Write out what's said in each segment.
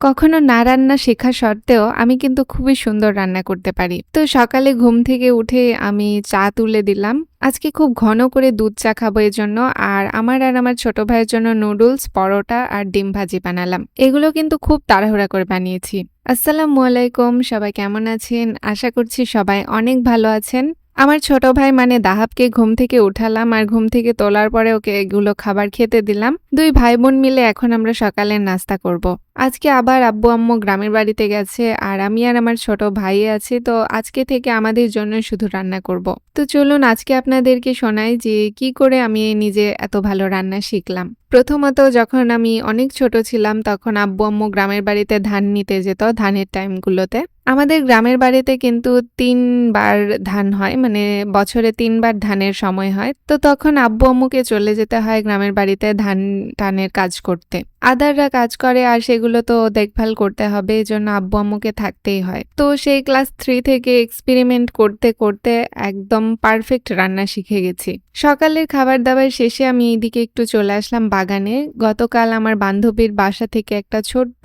কখনো না রান্না শেখা সত্ত্বেও আমি কিন্তু খুবই সুন্দর রান্না করতে পারি। তো সকালে ঘুম থেকে উঠে আমি চা তুলে দিলাম। আজকে খুব ঘন করে দুধ চা খাব এর জন্য আর আমার আর আমার ছোট ভাইয়ের জন্য নুডলস, পরোটা আর ডিম ভাজি বানালাম। এগুলো কিন্তু খুব তাড়াহুড়া করে বানিয়েছি। আসসালামু আলাইকুম সবাই কেমন আছেন? আশা করছি সবাই অনেক ভালো আছেন। আমার ছোট ভাই মানে দাহাবকে ঘুম থেকে উঠালাম আর ঘুম থেকে তোলার পরে ওকে এগুলো খাবার খেতে দিলাম। দুই ভাই বোন মিলে এখন আমরা সকালের নাস্তা করব। আজকে আবার আব্বু আম্মু গ্রামের বাড়িতে গেছে আর আমি আর আমার ছোট ভাই আছি, তো আজকে থেকে আমাদের জন্য শুধু রান্না করব। তো চলুন আজকে আপনাদেরকে শোনাই যে কি করে আমি নিজে এত ভালো রান্না শিখলাম। প্রথমত যখন আমি অনেক ছোট ছিলাম তখন আব্বু আম্মু গ্রামের বাড়িতে ধান নিতে যেত, ধানের টাইমগুলোতে। আমাদের গ্রামের বাড়িতে কিন্তু তিনবার ধান হয় মানে বছরে তিনবার ধানের সময় হয় তো তখন আব্বু আম্মুকে চলে যেতে হয় গ্রামের বাড়িতে ধান টানের কাজ করতে আদাররা কাজ করে আর সেগুলো তো দেখভাল করতে হবে, এজন্য আব্বু আম্মুকে থাকতেই হয়। তো সেই ক্লাস থ্রি থেকে এক্সপেরিমেন্ট করতে করতে একদম পারফেক্ট রান্না শিখে গেছি। সকালের খাবার দাবার শেষে আমি এইদিকে একটু চলে আসলাম বাগানে। গতকাল আমার বান্ধবীর বাসা থেকে একটা ছোট্ট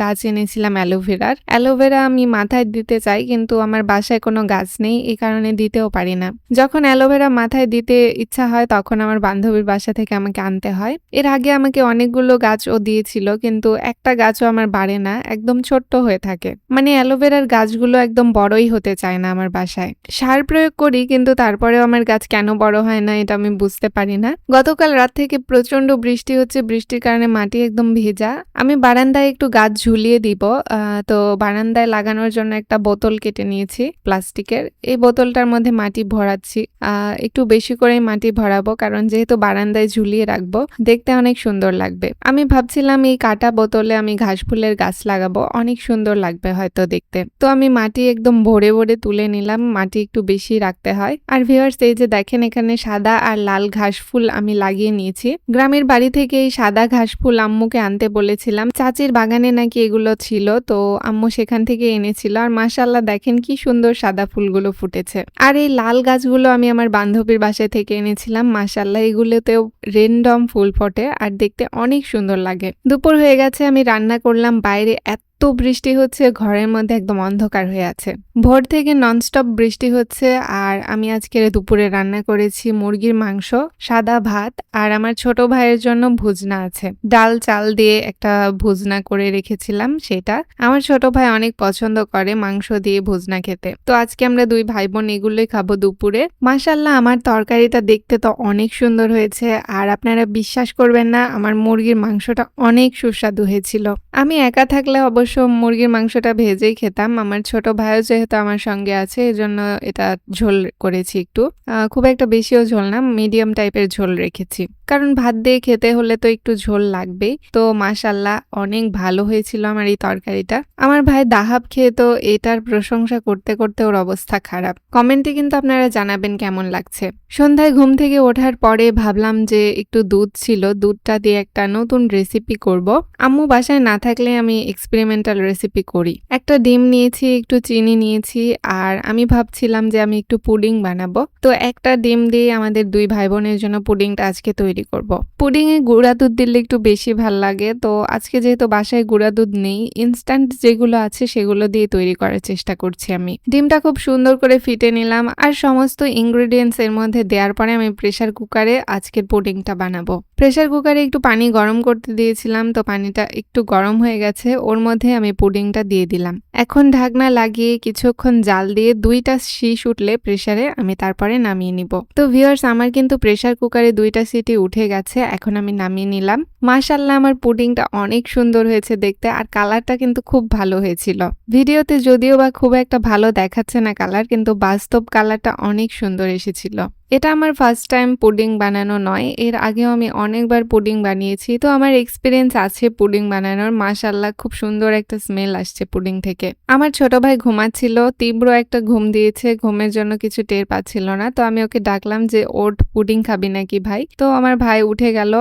গাছ এনেছিলাম অ্যালোভেরার অ্যালোভেরা আমি মাথায় দিতে চাই, কিন্তু আমার বাসায় কোনো গাছ নেই, এই কারণে দিতেও পারি না। যখন অ্যালোভেরা মাথায় দিতে ইচ্ছা হয়, তখন আমার বান্ধবীর বাসা থেকে আমাকে আনতে হয়। এর আগে আমাকে অনেকগুলো গাছও দিয়েছিল, কিন্তু একটা গাছও আমার বাড়ে না, একদম ছোট্ট হয়ে থাকে। মানে অ্যালোভেরার গাছগুলো একদম বড়ই হতে চায় না আমার বাসায়। সার প্রয়োগ করি, কিন্তু তারপরেও আমার গাছ কেন বড় হয় না, এটা আমি বুঝতে পারি না। গতকাল রাত থেকে প্রচণ্ড বৃষ্টি হচ্ছে, বৃষ্টির কারণে মাটি একদম ভেজা। আমি বারান্দায় একটু গাছ ঝুলিয়ে দিব তো বারান্দায় লাগানোর জন্য একটা বোতল কেটে নিয়েছি, প্লাস্টিকের। এই বোতলটার মধ্যে মাটি ভরাচ্ছি। একটু বেশি করে মাটি ভরাবো, কারণ যেহেতু বারান্দায় ঝুলিয়ে রাখব, দেখতে অনেক সুন্দর লাগবে। আমি ভাবছিলাম এই কাটা বোতলে আমি ঘাস ফুলের গাছ লাগাবো, অনেক সুন্দর লাগবে হয়তো দেখতে। তো আমি মাটি একদম ভরে ভরে তুলে নিলাম, মাটি একটু বেশি রাখতে হয়। আর ভিওয়ার্স এই যে দেখেন এখানে সাদা আর লাল ঘাস ফুল আমি লাগিয়ে নিয়েছি। গ্রামের বাড়ি থেকে এই সাদা ঘাস ফুল আম্মুকে আনতে বলেছিলাম। চাচির বাগানে নাকি এগুলো ছিল, তো আম্মু সেখান থেকে এনেছিল। আর মাসাল্লাহ দেখেন কি সুন্দর সাদা ফুলগুলো ফুটেছে। আর এই লাল গাছগুলো আমি আমার বান্ধবীর বাসায় থেকে এনেছিলাম। মাসাল্লাহ এগুলোতেও রেন্ডম ফুল ফোটে আর দেখতে অনেক সুন্দর লাগে। দুপুর হয়ে গেছে আমি রান্না করলাম বাইরে এত এত বৃষ্টি হচ্ছে, ঘরের মধ্যে একদম অন্ধকার হয়ে আছে। ভোর থেকে ননস্টপ বৃষ্টি হচ্ছে আর আমি আজকে দুপুরে রান্না করেছি মুরগির মাংস, সাদা ভাত আর আমার ছোট ভাইয়ের জন্য ভুজনা আছে। ডাল চাল দিয়ে একটা ভুজনা করে রেখেছিলাম সেটা। আমার ছোট ভাই অনেক পছন্দ করে মাংস দিয়ে ভুজনা খেতে। তো আজকে আমরা দুই ভাই বোন এগুলোই খাব দুপুরে। মাসাল্লাহ আমার তরকারিটা দেখতে তো অনেক সুন্দর হয়েছে আর আপনারা বিশ্বাস করবেন না, আমার মুরগির মাংসটা অনেক সুস্বাদু হয়েছিল। আমি একা থাকলে অবশ্য অবশ্য মুরগির মাংসটা ভেজেই খেতাম। আমার ছোট ভাইও যেহেতু আমার সঙ্গে আছে, এজন্য এটা ঝোল করেছি একটু। খুব একটা বেশিও ঝোল না, মিডিয়াম টাইপের ঝোল রেখেছি। কারণ ভাত দিয়ে খেতে হলে তো একটু ঝোল লাগবেই। তো মাসাল্লাহ অনেক ভালো হয়েছিল আমার এই তরকারিটা। আমার ভাই দাহাব খেয়ে তো এটার প্রশংসা করতে করতে ওর অবস্থা খারাপ। কমেন্টে কিন্তু আপনারা জানাবেন কেমন লাগছে। সন্ধ্যায় ঘুম থেকে ওঠার পরে ভাবলাম যে একটু দুধ ছিল, দুধটা দিয়ে একটা নতুন রেসিপি করব। আম্মু বাসায় না থাকলে আমি এক্সপেরিমেন্টাল রেসিপি করি। একটা ডিম নিয়েছি, একটু চিনি নিয়েছি, আর আমি ভাবছিলাম যে আমি একটু পুডিং বানাবো। তো একটা ডিম দিয়ে আমাদের দুই ভাই বোনের জন্য পুডিংটা আজকে তৈরি তৈরি করব। পুডিংয়ে গুঁড়া দুধ দিলে একটু বেশি ভালো লাগে। তো আজকে যেহেতু বাসায় গুঁড়া দুধ নেই ইনস্ট্যান্ট যেগুলো আছে সেগুলো দিয়ে তৈরি করার চেষ্টা করছি আমি। ডিমটা খুব সুন্দর করে ফিটে নিলাম, আর সমস্ত ইনগ্রিডিয়েন্টস এর মধ্যে দেওয়ার পরে আমি প্রেশার কুকারে আজকের পুডিংটা বানাবো। প্রেশার কুকারে একটু পানি গরম করতে দিয়েছিলাম, তো পানিটা একটু গরম হয়ে গেছে। ওর মধ্যে আমি পুডিংটা দিয়ে দিলাম। এখন ঢাকনা লাগিয়ে কিছুক্ষণ জাল দিয়ে দুইটা শীষ উঠলে প্রেশারে আমি তারপরে নামিয়ে নিব। তো ভিউয়ার্স, আমার কিন্তু প্রেশার কুকারে দুইটা সিটি উঠে গেছে, এখন আমি নামিয়ে নিলাম। মাশাল্লাহ আমার পুডিংটা অনেক সুন্দর হয়েছে দেখতে আর কালারটা কিন্তু খুব ভালো হয়েছিল। ভিডিওতে যদিও বা খুব একটা ভালো দেখাচ্ছে না কালার, কিন্তু বাস্তব কালারটা অনেক সুন্দর এসেছিল। এটা আমার ফার্স্ট টাইম পুডিং বানানো নয়। এর আগেও আমি অনেকবার পুডিং বানিয়েছি। তো আমার এক্সপিরিয়েন্স আছে পুডিং বানানোর। মাশাল্লাহ খুব সুন্দর একটা স্মেল আসছে পুডিং থেকে। আমার ছোট ভাই ঘুমাচ্ছিল, তীব্র একটা ঘুম দিয়েছে। ঘুমের জন্য কিছু টের পাচ্ছিল না। তো আমি ওকে ডাকলাম যে, ওট পুডিং খাবি নাকি ভাই? তো আমার ভাই উঠে গেল।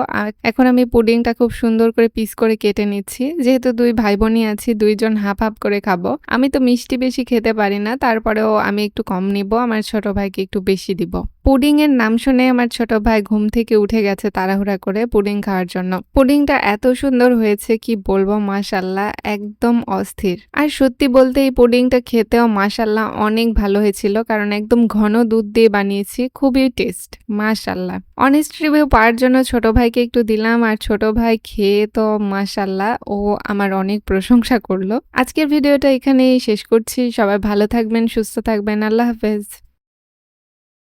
এখন আমি পুডিংটা খুব সুন্দর করে পিস করে কেটে নিচ্ছি। যেহেতু দুই ভাই বোনই আছি, দুইজন হাফ হাফ করে খাব। আমি তো মিষ্টি বেশি খেতে পারি না। তারপরেও আমি একটু কম নিব। আমার ছোট ভাইকে একটু বেশি দিব। পুডিং এর নাম শুনে আমার ছোট ভাই ঘুম থেকে উঠে গেছে তাড়াহুড়া করে পুডিং খাওয়ার জন্য। পুডিংটা এত সুন্দর হয়েছে কি বলব মাশাল্লাহ একদম অস্থির। আর সত্যি বলতে এই পুডিংটা খেতেও মাশাল্লাহ অনেক ভালো হয়েছিল, কারণ একদম ঘন দুধ দিয়ে বানিয়েছি, খুবই টেস্ট মাশাল্লাহ অনেস্ট রিভিউ পাওয়ার জন্য ছোট ভাইকে একটু দিলাম, আর ছোট ভাই খেয়ে তো মাশাল্লাহ ও আমার অনেক প্রশংসা করল। আজকের ভিডিওটা এখানেই শেষ করছি, সবাই ভালো থাকবেন, সুস্থ থাকবেন, আল্লাহ হাফেজ।